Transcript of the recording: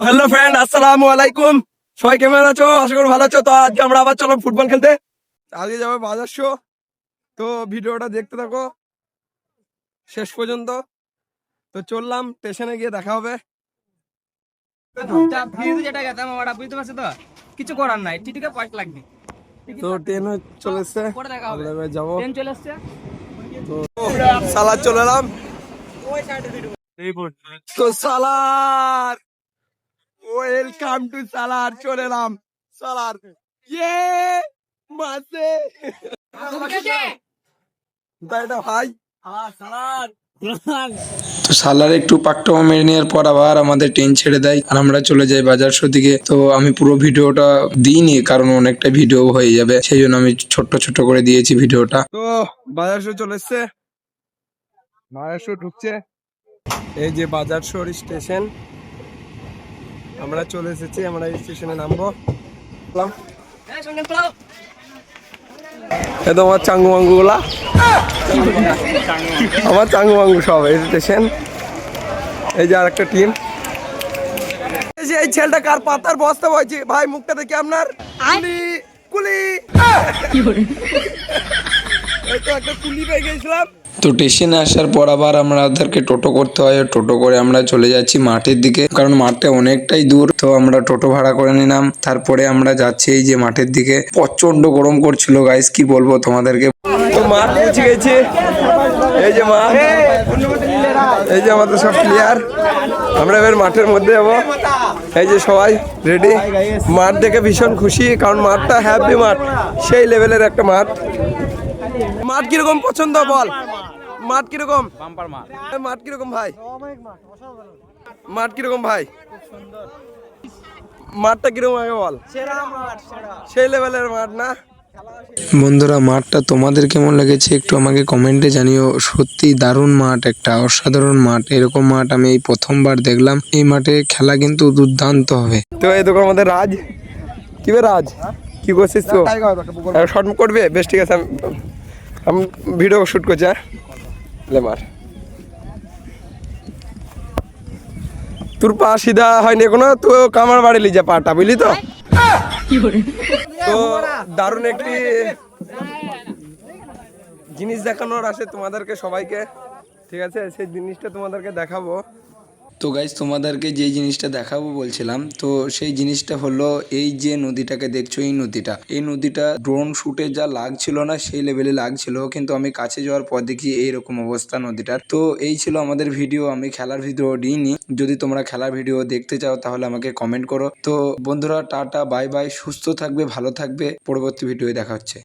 Hello friend আসসালামু আলাইকুম সবাই কেমন আছো? আশা করি ভালো আছো। তো আজকে আমরা আবার চলো ফুটবল খেলতে। আজকে যাবে বাজার শো তো ভিডিওটা দেখতে থাকো। শেষ পর্যন্ত। তো চললাম স্টেশনে গিয়ে দেখা হবে। যেটা গেতাম ওটা বুঝতে পারছ তো? কিছু করার নাই। টিটিকে পয়সা লাগবে। তো ট্রেন চলে এসছে। যাব। ট্রেন চলে আসছে তো সালাদ চলে এলাম। তো সালার ওয়েলকাম টু সালার চলে এলাম সালার ইয়ে মাসে তাই এটা ভাই তো সালার একটু পাকটাও মেরে নেওয়ার পর আবার আমাদের ট্রেন ছেড়ে দেয়। আর আমরা চলে যাই বাজার শো দিকে। তো আমি পুরো ভিডিওটা দিইনি কারণ অনেকটা ভিডিও হয়ে যাবে। সেই জন্য আমি ছোট্ট ছোট্ট করে দিয়েছি ভিডিওটা। তো বাজার শো চলে এসছে। বাজার শো ঢুকছে। এই যে বাজার শোর স্টেশন আমরা চলে এসেছি আমরা এই স্টেশনে নামবো। তো আমার চাঙ্গু মাঙ্গু গুলা আমার চাঙ্গু মাঙ্গু সব এই স্টেশন। এই যে আর একটা টিম এই যে এই ছেলেটা কার পাতার বস্তা বইছে? ভাই মুখটা দেখি আপনার। কুলি কুলি। এই তো একটা কুলি পেয়ে গেছিলাম। তো স্টেশনে আসার পর আবার আমরা আমাদেরকে টোটো করতে হয়। টোটো করে আমরা চলে যাচ্ছি মাঠের দিকে। কারণ মাঠটা অনেকটাই দূর, তো আমরা টোটো ভাড়া করে নিলাম। তারপরে আমরা যাচ্ছি এই যে মাঠের দিকে। প্রচণ্ড গরম করছিল গাইস কি বলব তোমাদেরকে? তো মাঠ পৌঁছে গেছি। এই যে মাঠ এই যে আমাদের সব প্লেয়ার আমরা এবার মাঠের মধ্যে যাব। এই যে সবাই রেডি মাঠ দেখে ভীষণ খুশি, কারণ মাঠটা হ্যাপি মাঠ। সেই লেভেলের একটা মাঠ। মাঠ কীরকম পছন্দ বল? মাঠ কীরকম? মাঠ কীরকম ভাই? মাঠ কীরকম ভাই? মাঠটা কীরকম আগে বল? সেই লেভেলের মাঠ না? বন্ধুরা মাঠটা তোমাদের কেমন লেগেছে একটু আমাকে কমেন্টে জানিও। সত্যি দারুণ মাঠ একটা অসাধারণ মাঠ এরকম মাঠ আমি এই প্রথমবার দেখলাম। এই মাঠে খেলা কিন্তু দুর্দান্ত হবে। তো এই দোকান আমাদের রাজ। কি রাজ? কি করছিস তো? শর্ট করবে? বেশ ঠিক আছে আমি আমি ভিডিও শুট করছি হ্যাঁ? লে মার। তোর পা সিধা হয়নি কোনো তো কামার বাড়ি লিজা পাটা, বুঝলি তো? তো দারুণ একটি জিনিস দেখানোর আছে তোমাদেরকে সবাইকে, ঠিক আছে? সেই জিনিসটা তোমাদেরকে দেখাবো। তো গাইজ তোমাদেরকে যে জিনিসটা দেখাবো বলছিলাম, তো সেই জিনিসটা হলো এই যে নদীটাকে দেখছ, এই নদীটা। এই নদীটা ড্রোন শুটে যা লাগছিল না, সেই লেভেলে লাগছিল। কিন্তু আমি কাছে যাওয়ার পর দেখি এইরকম অবস্থা নদীটার। তো এই ছিল আমাদের ভিডিও আমি খেলার ভিডিও দিইনি। যদি তোমরা খেলার ভিডিও দেখতে চাও, তাহলে আমাকে কমেন্ট করো। তো বন্ধুরা, টাটা বাই বাই সুস্থ থাকবে, ভালো থাকবে। পরবর্তী ভিডিও দেখা হচ্ছে।